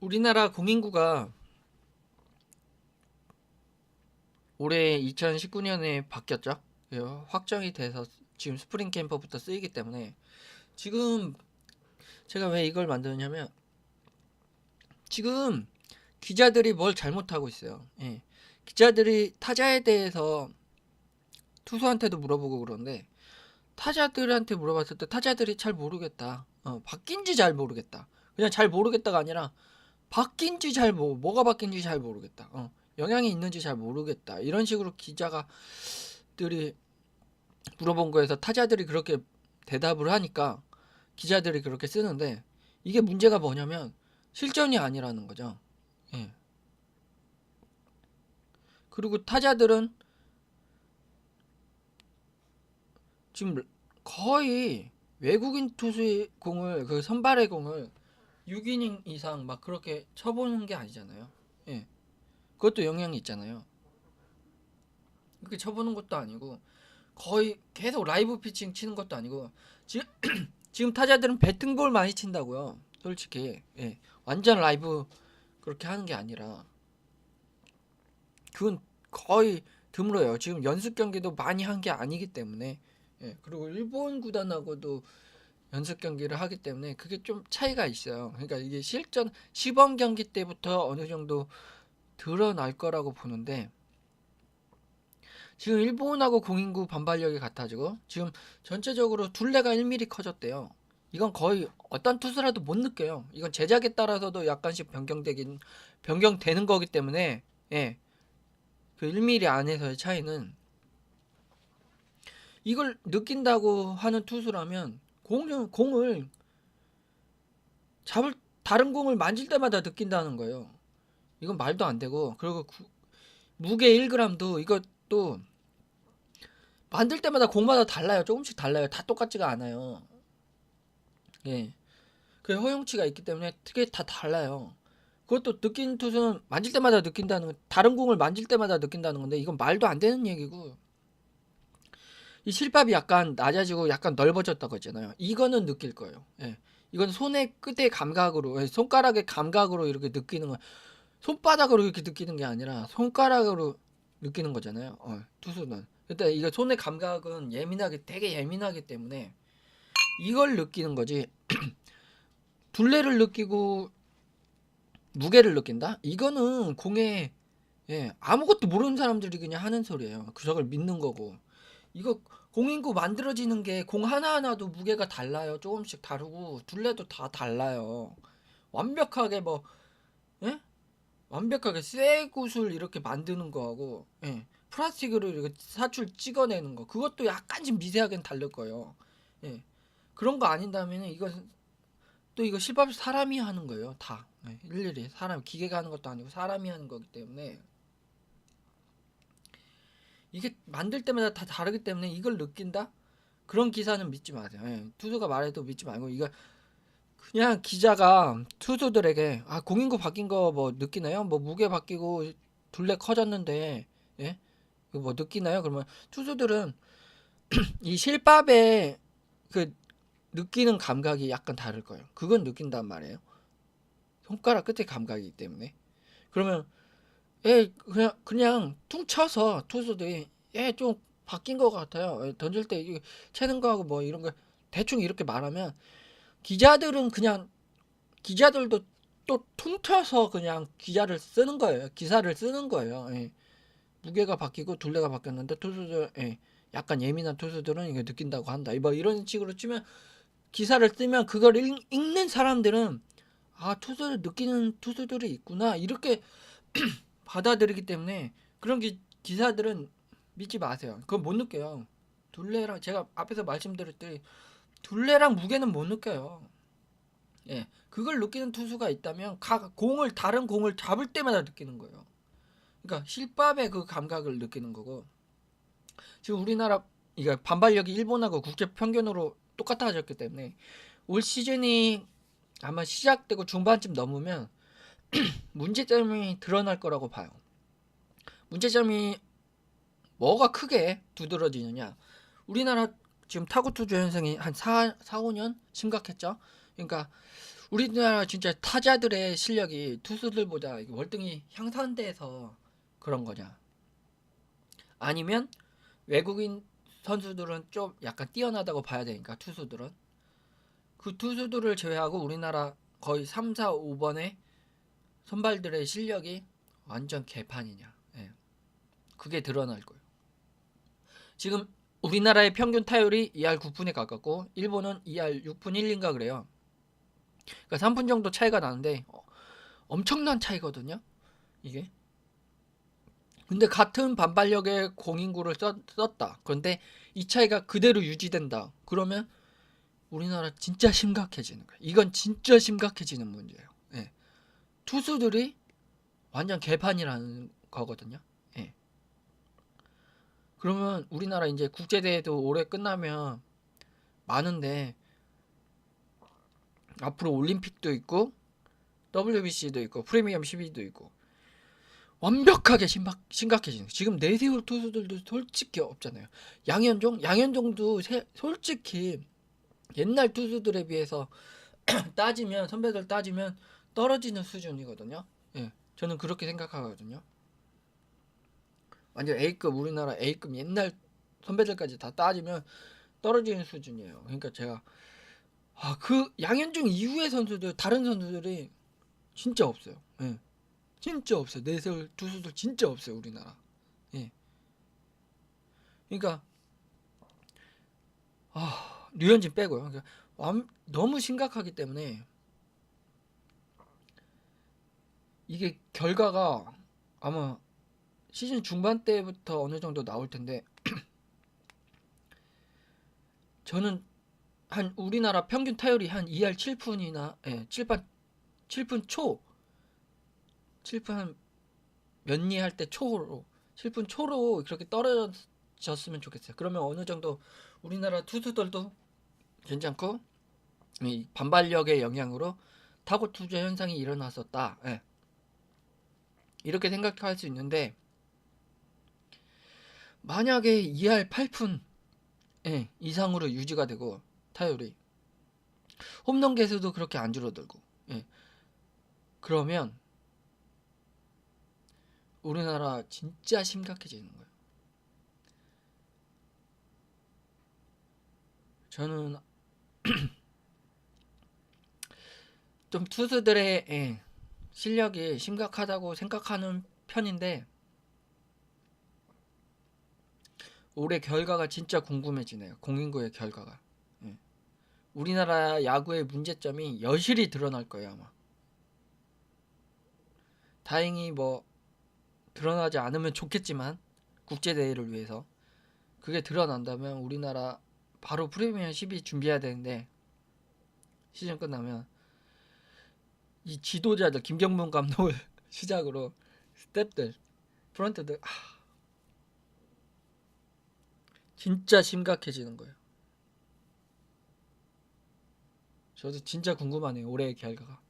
우리나라 공인구가 올해 2019년에 바뀌었죠. 예, 확정이 돼서 지금 스프링 캠퍼부터 쓰이기 때문에 지금 제가 왜 이걸 만드냐면 지금 기자들이 뭘 잘못하고 있어요. 예. 기자들이 타자에 대해서 투수한테도 물어보고 그러는데 타자들한테 물어봤을 때 타자들이 잘 모르겠다. 어, 바뀐지 잘 모르겠다. 그냥 잘 모르겠다가 아니라 바뀐지 잘 모, 뭐가 바뀐지 잘 모르겠다. 어, 영향이 있는지 잘 모르겠다. 이런 식으로 기자가들이 물어본 거에서 타자들이 그렇게 대답을 하니까 기자들이 그렇게 쓰는데 이게 문제가 뭐냐면 실전이 아니라는 거죠. 예. 그리고 타자들은 지금 거의 외국인 투수의 공을 그 선발의 공을 6이닝 이상 막 그렇게 쳐보는 게 아니잖아요. 예. 그것도 영향이 있잖아요. 그렇게 쳐보는 것도 아니고 거의 계속 라이브 피칭 치는 것도 아니고 지금 지금 타자들은 배팅볼 많이 친다고요. 솔직히 예. 완전 라이브 그렇게 하는 게 아니라 그건 거의 드물어요. 지금 연습 경기도 많이 한 게 아니기 때문에 예. 그리고 일본 구단하고도 연습 경기를 하기 때문에 그게 좀 차이가 있어요. 그러니까 이게 실전 시범 경기 때부터 어느 정도 드러날 거라고 보는데 지금 일본하고 공인구 반발력이 같아지고 지금 전체적으로 둘레가 1mm 커졌대요. 이건 거의 어떤 투수라도 못 느껴요. 이건 제작에 따라서도 약간씩 변경되긴 변경되는 거기 때문에 예. 그 1mm 안에서의 차이는 이걸 느낀다고 하는 투수라면 공을 공을 잡을 다른 공을 만질 때마다 느낀다는 거예요. 이건 말도 안 되고 그리고 구- 무게 1g도 이것도 만들 때마다 공마다 달라요. 조금씩 달라요. 다 똑같지가 않아요. 예. 그 허용치가 있기 때문에 되게 다 달라요. 그것도 느낀 투수는 만질 때마다 느낀다는 건 다른 공을 만질 때마다 느낀다는 건데 이건 말도 안 되는 얘기고 이 실밥이 약간 낮아지고 약간 넓어졌다고 했잖아요. 이거는 느낄 거예요. 예. 이건 손의 끝의 감각으로 예, 손가락의 감각으로 이렇게 느끼는 거 손바닥으로 이렇게 느끼는 게 아니라 손가락으로 느끼는 거잖아요. 어, 투수는. 그때 이거 손의 감각은 예민하게 되게 예민하기 때문에 이걸 느끼는 거지. 둘레를 느끼고 무게를 느낀다? 이거는 공에 예, 아무것도 모르는 사람들이 그냥 하는 소리예요. 그저걸 믿는 거고. 이거 공인구 만들어지는 게 공 하나하나도 무게가 달라요. 조금씩 다르고 둘레도 다 달라요. 완벽하게 뭐 예? 완벽하게 쇠굿을 이렇게 만드는 거하고 예. 플라스틱으로 이렇게 사출 찍어내는 거 그것도 약간씩 미세하게는 다를 거예요. 예. 그런 거 아닌다면 이건 또 이거 실밥 사람이 하는 거예요. 다 예. 일일이 사람 기계가 하는 것도 아니고 사람이 하는 거기 때문에 이게 만들 때마다 다 다르기 때문에 이걸 느낀다? 그런 기사는 믿지 마세요. 예. 투수가 말해도 믿지 말고 이거 그냥 기자가 투수들에게 아 공인구 바뀐 거 뭐 느끼나요? 뭐 무게 바뀌고 둘레 커졌는데 예? 뭐 느끼나요? 그러면 투수들은 이 실밥의 그 느끼는 감각이 약간 다를 거예요. 그건 느낀단 말이에요. 손가락 끝에 감각이기 때문에. 그러면 예 그냥 그냥 퉁 쳐서 투수들이 예 좀 바뀐 것 같아요. 예, 던질 때 이게 채는 거하고 뭐 이런 거 대충 이렇게 말하면 기자들은 그냥 기자들도 또 퉁쳐서 그냥 기자를 쓰는 거예요. 기사를 쓰는 거예요. 예. 무게가 바뀌고 둘레가 바뀌었는데 투수들 예. 약간 예민한 투수들은 이거 느낀다고 한다. 뭐 이런 식으로 치면 기사를 쓰면 그걸 읽, 읽는 사람들은 아 투수를 느끼는 투수들이 있구나 이렇게 받아들이기 때문에 그런 기, 기사들은 믿지 마세요. 그건 못 느껴요. 둘레랑 제가 앞에서 말씀드렸듯이 둘레랑 무게는 못 느껴요. 예, 그걸 느끼는 투수가 있다면 각 공을 다른 공을 잡을 때마다 느끼는 거예요. 그러니까 실밥의 그 감각을 느끼는 거고 지금 우리나라 이거 반발력이 일본하고 국제 평균으로 똑같아졌기 때문에 올 시즌이 아마 시작되고 중반쯤 넘으면 문제점이 드러날 거라고 봐요. 문제점이 뭐가 크게 두드러지느냐? 우리나라 지금 타구 투자 현상이 한 4, 4 5년 심각했죠. 그러니까 우리나라 진짜 타자들의 실력이 투수들보다 월등히 향상돼서 그런 거냐? 아니면 외국인 선수들은 좀 약간 뛰어나다고 봐야 되니까 투수들은 그 투수들을 제외하고 우리나라 거의 3, 4, 5번의 선발들의 실력이 완전 개판이냐? 예. 그게 드러날 거예요. 지금 우리나라의 평균 타율이 2할 9푼에 가깝고 일본은 2할 6푼 1리인가 그래요. 그러니까 3분 정도 차이가 나는데 어, 엄청난 차이거든요. 이게. 근데 같은 반발력의 공인구를 썼, 썼다. 그런데 이 차이가 그대로 유지된다. 그러면 우리나라 진짜 심각해지는 거예요. 이건 진짜 심각해지는 문제예요. 예. 투수들이 완전 개판이라는 거거든요. 예. 그러면 우리나라 이제 국제대회도 올해 끝나면 많은데 앞으로 올림픽도 있고 WBC도 있고 프리미엄 12도 있고 완벽하게 심각, 심각해지는. 지금 내세울 투수들도 솔직히 없잖아요. 양현종, 양현종도 세- 솔직히 옛날 투수들에 비해서 따지면 선배들 따지면 떨어지는 수준이거든요. 예, 저는 그렇게 생각하거든요. 완전 A급 우리나라 A급 옛날 선배들까지 다 따지면 떨어지는 수준이에요. 그러니까 제가 아, 그 양현종 이후의 선수들 다른 선수들이 진짜 없어요. 예. 진짜 없어요. 내세울 투수들 진짜 없어요, 우리나라. 예. 그러니까 아, 류현진 빼고요. 그러니까 완- 너무 심각하기 때문에 이게 결과가 아마 시즌 중반 때부터 어느 정도 나올 텐데 저는 한 우리나라 평균 타율이 한 2할 7푼이나 예, 7판 7푼 초 7푼 몇리 할때 초로 7푼 초로 그렇게 떨어졌으면 좋겠어요. 그러면 어느 정도 우리나라 투수들도 괜찮고 이 반발력의 영향으로 타고 투자 현상이 일어났었다. 예. 이렇게 생각할 수 있는데 만약에 2할 8푼 예, 이상으로 유지가 되고 타율이 홈런 개수도 그렇게 안 줄어들고 예. 그러면 우리나라 진짜 심각해지는 거예요. 저는 좀 투수들의 예, 실력이 심각하다고 생각하는 편인데 올해 결과가 진짜 궁금해지네요. 공인구의 결과가. 예. 우리나라 야구의 문제점이 여실히 드러날 거예요 아마. 다행히 뭐 드러나지 않으면 좋겠지만 국제 대회를 위해서 그게 드러난다면 우리나라 바로 프리미엄 12 준비해야 되는데 시즌 끝나면 이 지도자들 김경문 감독을 시작으로 스텝들 프런트들 아, 진짜 심각해지는 거예요. 저도 진짜 궁금하네요 올해의 결과가.